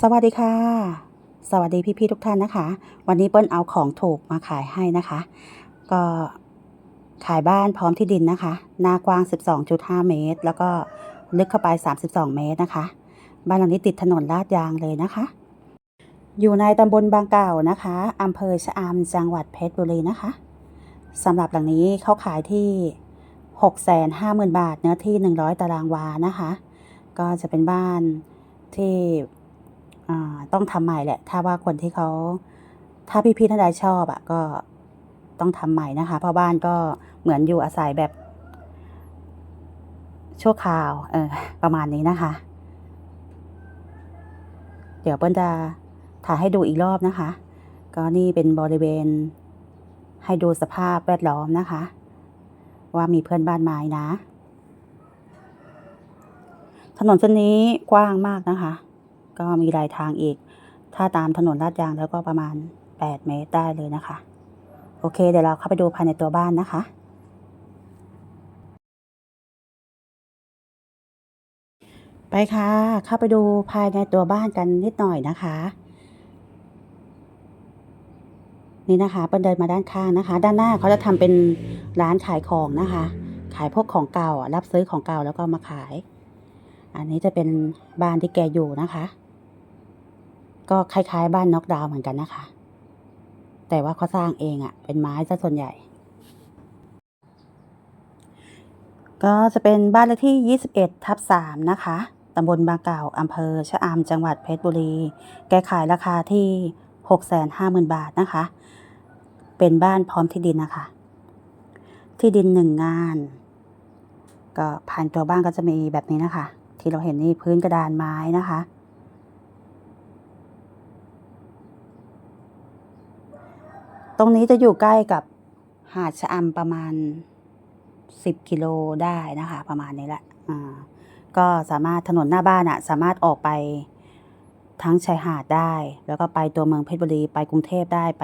สวัสดีค่ะ สวัสดีพี่ๆทุกท่านนะคะ วันนี้เปิ้ลเอาของถูกมาขายให้นะคะ ก็ขายบ้านพร้อมที่ดินนะคะหน้ากว้าง 12.5 เมตร แล้วก็ลึกเข้าไป 32 เมตรนะคะ บ้านหลังนี้ติดถนนลาดยางเลยนะคะ อยู่ในตำบลบางเก่านะคะอำเภอชะอำจังหวัดเพชรบุรีนะคะสำหรับหลังนี้เขาขายที่ 650,000 บาท เนื้อที่ 100 ตารางวานะคะ ก็จะเป็นบ้านที่ ต้องทำใหม่แหละ ถ้าว่าคนที่เขา ถ้าพี่ๆท่านใดชอบอะก็ต้องทำใหม่นะคะ เพราะบ้านก็เหมือนอยู่อาศัยแบบ ชั่วคราว เออ ประมาณนี้นะคะ เดี๋ยวเปิ้ลจะถ่ายให้ดูอีกรอบนะคะ ก็นี่เป็นบริเวณ ให้ดูสภาพแวดล้อมนะคะ ว่ามีเพื่อนบ้านไม้นะ ถนนเส้นนี้กว้างมากนะคะ ก็มีรายทางอีก ถ้าตามถนนลาดยางแล้วก็ประมาณ 8 เมตรได้เลยนะคะ โอเค เดี๋ยวเราเข้าไปดูภายในตัวบ้านนะคะไปค่ะ เข้าไปดูภายในตัวบ้านกันนิดหน่อยนะคะ นี่นะคะเปิ้ลเดินมาด้านข้างนะคะ ด้านหน้าเขาจะทำเป็นร้านขายของนะคะ ขายพวกของเก่ารับซื้อของเก่าแล้วก็มาขาย อันนี้จะเป็นบ้านที่แกอยู่นะคะ ก็คล้ายๆ บ้านน็อกดาวเหมือนกันนะคะ แต่ว่าเขาสร้างเองอะ่ะ เป็นไม้ซะส่วนใหญ่ ก็จะเป็นบ้านเลขที่ 21 ทับ 3 นะคะตำบลบางเก่าอำเภอชะอำจังหวัดเพชรบุรี แกขายราคาที่ 650,000 บาทนะคะ เป็นบ้านพร้อมที่ดินนะคะ ที่ดินหนึ่งงาน ก็ผ่านตัวบ้านก็จะมีแบบนี้นะคะ ที่เราเห็นนี่พื้นกระดานไม้นะคะ ตรงนี้จะอยู่ใกล้กับหาดชะอำประมาณ10กิโลได้นะคะ ประมาณนี้แหละอ่าก็สามารถถนนหน้าบ้านอะสามารถออกไปทั้งชายหาดได้ แล้วก็ไปตัวเมืองเพชรบุรีไปกรุงเทพได้ไป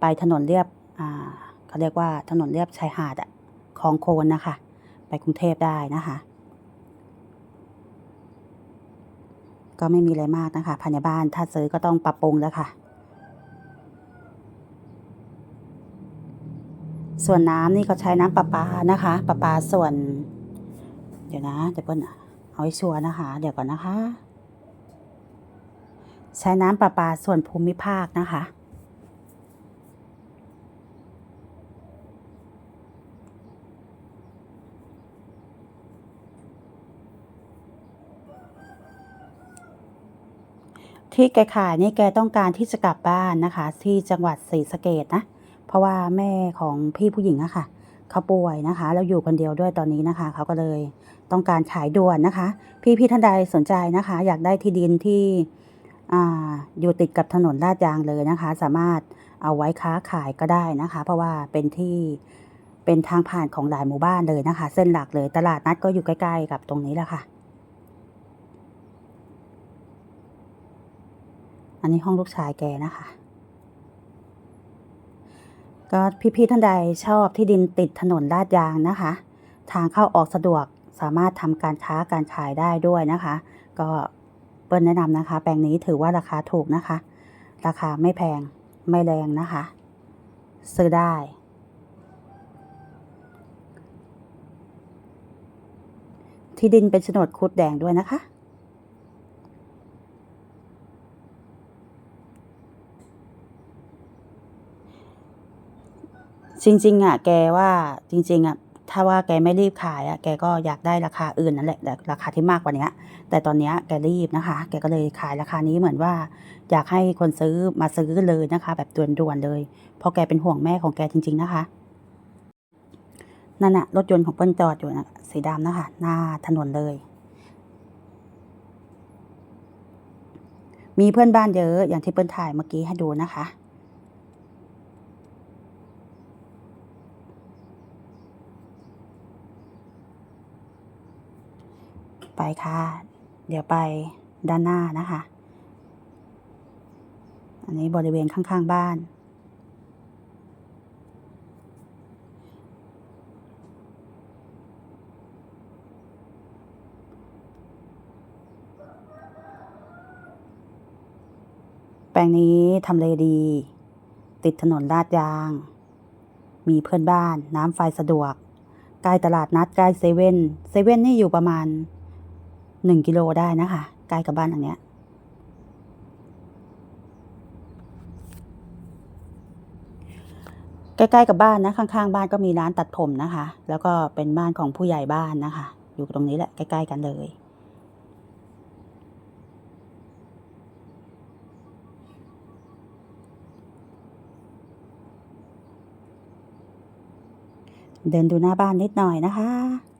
ไปถนนเรียบอ่าเขาเรียกว่าถนนเรียบชายหาดอะคลองโคนนะคะ ไปกรุงเทพได้นะคะ ก็ไม่มีอะไรมากนะคะภายในบ้านถ้าซื้อก็ต้องปรับปรุงแล้วค่ะ ส่วนน้ำนี่ก็ใช้น้ำประปานะคะประปาส่วน เดี๋ยวนะเดี๋ยวเปิ้ลเอาให้ชัวร์นะคะ เดี๋ยวก่อนนะคะ ใช้น้ำประปาส่วนภูมิภาคนะคะที่แกขายนี่แกต้องการที่จะกลับบ้านนะคะ ที่จังหวัดศรีสะเกดนะ เพราะว่าแม่ของพี่ผู้หญิงอะค่ะเขาป่วยนะคะแล้วอยู่คนเดียวด้วยตอนนี้นะคะเขาก็เลยต้องการขายด่วนนะคะ พี่พี่ท่านใดสนใจนะคะ อยากได้ที่ดินที่อ่าอยู่ติดกับถนนลาดยางเลยนะคะ สามารถเอาไว้ค้าขายก็ได้นะคะ เพราะว่าเป็นที่เป็นทางผ่านของหลายหมู่บ้านเลยนะคะ เส้นหลักเลยตลาดนัดก็อยู่ใกล้ ๆ กับตรงนี้แหละค่ะ อันนี้ห้องลูกชายแกนะคะ ก็พี่ๆท่านใดชอบที่ดินติดถนนลาดยางนะคะ ทางเข้าออกสะดวกสามารถทำการค้าการขายได้ด้วยนะคะ ก็เปิ้ลแนะนำนะคะ แปลงนี้ถือว่าราคาถูกนะคะ ราคาไม่แพงไม่แรงนะคะ ซื้อได้ที่ดินเป็นโฉนดคุดแดงด้วยนะคะ จริง ๆ อะ แกว่าจริง ๆ อะ ถ้าว่าแกไม่รีบขายอะ แกก็อยากได้ราคาอื่นนั่นแหละแต่ราคาที่มากกว่านี้แต่ตอนเนี้ยแกรีบนะคะ แกก็เลยขายราคานี้เหมือนว่า อยากให้คนซื้อมาซื้อเลยนะคะ แบบด่วนๆเลย เพราะแกเป็นห่วงแม่ของแกจริง ๆ นะคะนั่นน่ะรถยนต์ของเปิ้ลจอดอยู่นะสีดำนะคะ หน้าถนนเลย มีเพื่อนบ้านเยอะอย่างที่เปิ้ลถ่ายเมื่อกี้ให้ดูนะคะ ไปค่ะ เดี๋ยวไปด้านหน้านะคะ อันนี้บริเวณข้างๆบ้านนแปลงนี้ทำเลดี ติดถนนลาดยาง มีเพื่อนบ้านน้ำไฟสะดวก ใกล้ตลาดนัดใกล้เซเว่นเซเว่นนี่อยู่ประมาณ หนึ่งกิโลได้นะคะใกล้กับบ้านหลังเนี้ยใกล้ๆกับบ้านนะข้างๆ บ้านก็มีร้านตัดผมนะคะ แล้วก็เป็นบ้านของผู้ใหญ่บ้านนะคะ อยู่ตรงนี้แหละใกล้ๆกันเลยเดินดูหน้าบ้านนิดหน่อยนะคะ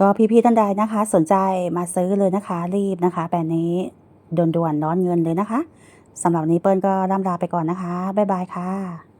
ก็พี่ๆท่านใดนะคะ สนใจมาซื้อเลยนะคะ รีบนะคะแบรนด์นี้ด่วนๆร้อนเงินเลยนะคะสำหรับนนี้เปิ้ลก็ล่ำลาไปก่อนนะคะ บ๊ายบายค่ะ